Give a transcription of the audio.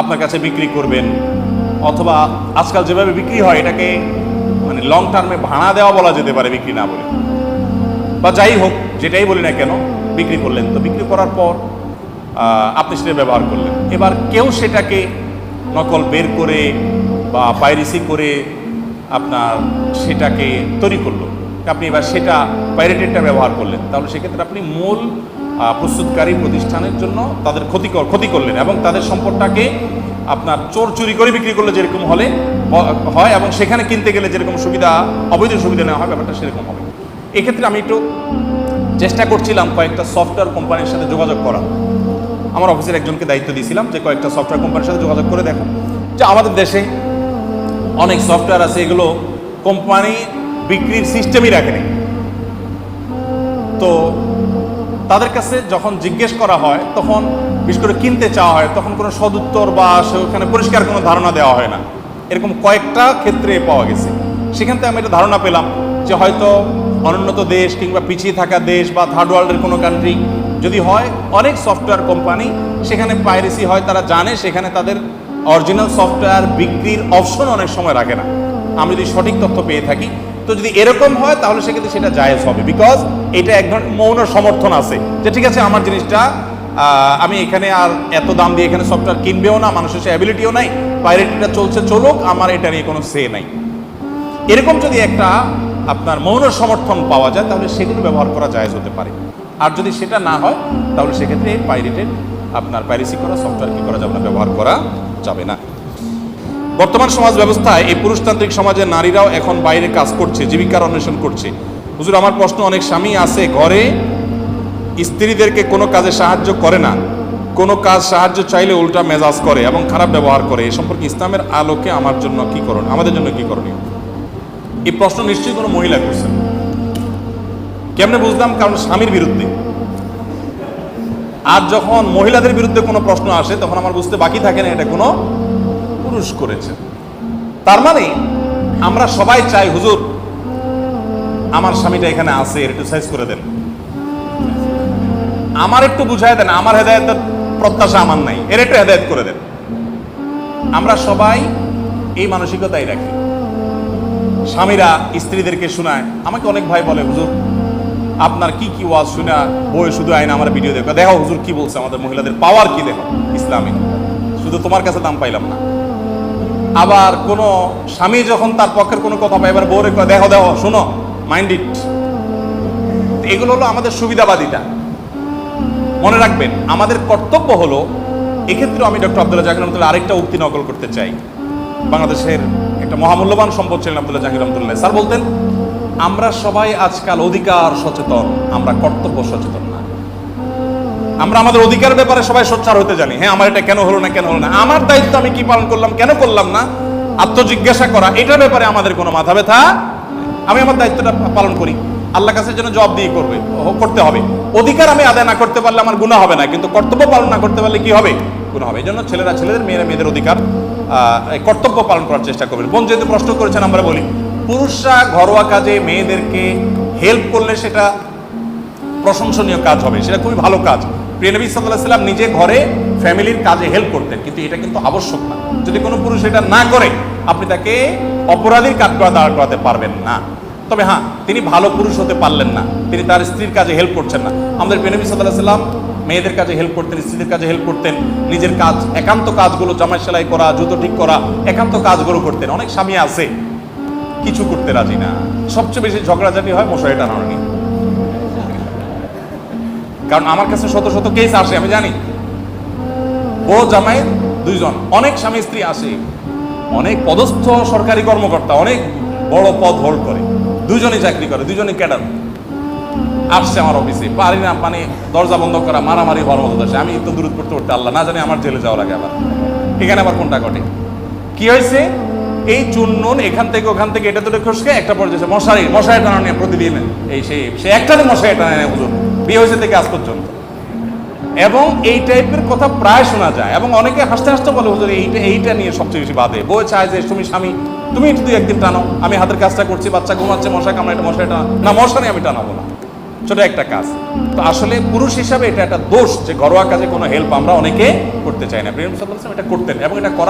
আপনার কাছে বিক্রি করবেন। অথবা আজকাল যেভাবে বিক্রি হয়, এটাকে মানে লং টার্মে ভাড়া দেওয়া বলা যেতে পারে বিক্রি না বলে। বা যাই হোক, যেটাই বলি না কেন, বিক্রি করলেন তো। বিক্রি করার পর আপনি সেটা ব্যবহার করলেন। এবার কেউ সেটাকে নকল বের করে বা পাইরেসি করে আপনার সেটাকে তৈরি করল। আপনি এবার সেটা পাইরেটেডটা ব্যবহার করলেন। তাহলে সেক্ষেত্রে আপনি মূল প্রস্তুতকারী প্রতিষ্ঠানের জন্য তাদের ক্ষতি কর- ক্ষতি করলেন এবং তাদের সম্পদটাকে আপনার চোর চুরি করে বিক্রি করলে যেরকম হলে হয় এবং সেখানে কিনতে গেলে যেরকম সুবিধা, অবৈধ সুবিধা নেওয়া হয়, ব্যাপারটা সেরকম হবে। এক্ষেত্রে আমি একটু চেষ্টা করছিলাম কয়েকটা সফটওয়্যার কোম্পানির সাথে যোগাযোগ করার। আমার অফিসের একজনকে দায়িত্ব দিয়েছিলাম যে কয়েকটা সফটওয়্যার কোম্পানির সাথে যোগাযোগ করে দেখো। যে আমাদের দেশে অনেক সফটওয়্যার আছে, এগুলো কোম্পানি বিক্রির সিস্টেমই রাখেনি তো তাদের কাছে যখন জিজ্ঞেস করা হয়, তখন বিশেষ করে কিনতে চাওয়া হয়, তখন কোনো সদুত্তর বা সেখানে পরিষ্কার কোনো ধারণা দেওয়া হয় না। এরকম কয়েকটা ক্ষেত্রে পাওয়া গেছে। সেখান থেকে আমি একটা ধারণা পেলাম যে হয়তো অনুন্নত দেশ কিংবা পিছিয়ে থাকা দেশ বা থার্ড ওয়ার্ল্ডের কোনো কান্ট্রি যদি হয়, অনেক সফটওয়্যার কোম্পানি সেখানে পাইরেসি হয়, তারা জানে সেখানে তাদের অরিজিনাল সফটওয়্যার বিক্রির অপশন অনেক সময় রাখে না। আমি যদি সঠিক তথ্য পেয়ে থাকি তো যদি এরকম হয়, তাহলে সেক্ষেত্রে সেটা জায়েজ হবে। বিকজ এটা এক ধরনের মৌন সমর্থন আছে। যে ঠিক আছে, আমার জিনিসটা আমি এখানে আর এত দাম দিয়ে এখানে সফটওয়্যার কিনবেও না, মানুষের সে অ্যাবিলিটিও নাই পাইরেটিটা চলছে, চলুক, আমার এটা নিয়ে কোনো সে নাই। এরকম যদি একটা আপনার মৌন সমর্থন পাওয়া যায়, তাহলে সেগুলো ব্যবহার করা জায়েজ হতে পারে। আর যদি সেটা না হয়, তাহলে সেক্ষেত্রে পাইরেটেড আপনার পাইরেসি করা সফটওয়্যার কি করা যাবে না, ব্যবহার করা যাবে না। বর্তমান সমাজ ব্যবস্থায় এই পুরুষতান্ত্রিক সমাজে নারীরাও এখন বাইরে কাজ করছে জীবিকার অন্বেষণ করছে। হুজুর, আমার প্রশ্ন, অনেক স্বামী আছে ঘরে, স্ত্রীদেরকে কোনো কাজে সাহায্য করে না। কোনো কাজ সাহায্য চাইলে উল্টা মেজাজ করে এবং খারাপ ব্যবহার করে। এ সম্পর্কে ইসলামের আলোকে আমার জন্য কি করণ, আমাদের জন্য কি করণীয়? এই প্রশ্ন নিশ্চয়ই কোনো মহিলা করছেন। কেমনে বুঝলাম? কারণ স্বামীর বিরুদ্ধে। আর যখন মহিলাদের বিরুদ্ধে কোনো প্রশ্ন আসে, তখন আমার বুঝতে বাকি থাকে না এটা কোনো পুরুষ করেছে। তার মানে আমরা সবাই চাই, হুজুর, আমার স্বামীটা এখানে আছে একটু সাইজ করে দেন। আমার একটু বুঝাই দেন, আমার হেদায়তের প্রত্যাশা আমার নাই, এর একটু হেদায়ত করে দেন। আমরা সবাই এই মানসিকতাই রাখি। স্বামীরা স্ত্রীদেরকে শোনায়, আমাকে অনেক ভাই বলে, হুজুর, আপনার কি কি ওয়াজ শুনে বই শুধু আইন আমার ভিডিও দেখো। দেখো, হুজুর কি বলছে আমাদের মহিলাদের? পাওয়ার কি দেখো ইসলামিক শুধু তোমার কাছে দাম পাইলাম না। আবার কোন স্বামী যখন তার পক্ষের কোনো কথা পায়, এবার বউরে দেখো দেখো, শোনো মাইন্ড ইট এগুলো হলো আমাদের সুবিধাবাদিতা মনে রাখবেন, আমাদের কর্তব্য হলো এক্ষেত্রে আমি ডক্টর আব্দুল্লাহ জাকির রহমতুল্লাহ আরেকটা উক্তি নকল করতে চাই। বাংলাদেশের একটা মহামূল্যবান সম্পদ ছিলেন আব্দুল্লাহ জাকির রহমতুল্লাহ। স্যার বলতেন, আমরা সবাই আজকাল অধিকার সচেতন, আমরা কর্তব্য সচেতন না। আমরা আমাদের অধিকার ব্যাপারে সবাই সোচ্চার হতে জানি। হ্যাঁ আমার এটা কেন হলো না, কেন হলো না? আমার দায়িত্ব আমি কি পালন করলাম, কেন করলাম না? আত্মজিজ্ঞাসা করা, এটার ব্যাপারে আমাদের কোনো মাথা ব্যথা আমি আমার দায়িত্বটা পালন করি। আল্লাহ কাছে যেন জবাব দিয়ে করবে করতে হবে। অধিকার আমি আদায় না করতে পারলে আমার গুণা হবে না, কিন্তু কর্তব্য পালন না করতে পারলে কি হবে? গুণা হবে। এই জন্য ছেলেরা, ছেলেদের, মেয়েরা, মেয়েদের অধিকার কর্তব্য পালন করার চেষ্টা করবেন। বোন যেহেতু প্রশ্ন করেছেন, আমরা বলি, পুরুষরা ঘরোয়া কাজে মেয়েদেরকে হেল্প করলে সেটা প্রশংসনীয় কাজ হবে, সেটা খুবই ভালো কাজ। প্রিয় নবী সাল্লাহ সাল্লাম নিজে ঘরে ফ্যামিলির কাজে হেল্প করতেন, কিন্তু এটা কিন্তু আবশ্যক না। যদি কোনো পুরুষ এটা না করে, আপনি তাকে অপরাধীর কাজ করা, দাঁড় করাতে পারবেন না। তবে হ্যাঁ তিনি ভালো পুরুষ হতে পারলেন না। তিনি তার স্ত্রীর কাজে হেল্প করছেন না। আমাদের প্রিয় নবী সাল্লাহ সাল্লাম মেয়েদের কাজে হেল্প করতেন, স্ত্রীদের কাজে হেল্প করতেন, নিজের কাজ, একান্ত কাজগুলো জামাই সেলাই করা, জুতো ঠিক করা, একান্ত কাজগুলো করতেন। অনেক স্বামী আছে, কিছু করতে রাজি না। সবচেয়ে বেশি ঝগড়াঝাটি হয় মশারি টানানো নিয়ে কারণ আমার কাছে শত শত কেস আসে, আমি জানি। ও জামাই, দুইজন। অনেক স্বামী, স্ত্রী আসে। অনেক পদস্থ সরকারি কর্মকর্তা অনেক বড় পদ হোল্ড করে। দুজনেই চাকরি করে দুজনেই ক্যাডার। আসছে আমার অফিসে পারি না মানে দরজা বন্ধ করা, মারামারি হওয়ার মতো আসে আমি তো দূর করতে করতে আল্লাহ না, জানি আমার জেলে যাওয়া লাগে আবার। এখানে আবার কোনটা ঘটে? কি হয়েছে? এই চুন্নন এখান থেকে, ওখান থেকে, এটা তো খসকে একটা পর্যায়ে মশারি মশারি টানা নিয়ে প্রতিদিন। এই সেই, সে একটাতে মশারি টানা নেয় হুজুর। বিয়ে হয়েছে থেকে আজ পর্যন্ত। এবং এই টাইপের কথা প্রায় শোনা যায়। এবং অনেকে হাসতে হাসতে বলে, হুজুর, এইটা এইটা নিয়ে সবচেয়ে বেশি বাদে বই চায় যে, তুমি স্বামী, তুমি একটু দুই একদিন টানো। আমি হাতের কাজটা করছি, বাচ্চা ঘুমাচ্ছে, মশা কামড়া এটা মশাই টানা না, মশা আমি টানাবো না। ছোট একটা কাজ। তো আসলে পুরুষ হিসাবে এটা একটা দোষ যে, ঘরোয়া কাজে কোনো হেল্প আমরা অনেকে করতে চাই না। প্রেম সাল্লাল্লাহু এটা করতেন এবং এটা করা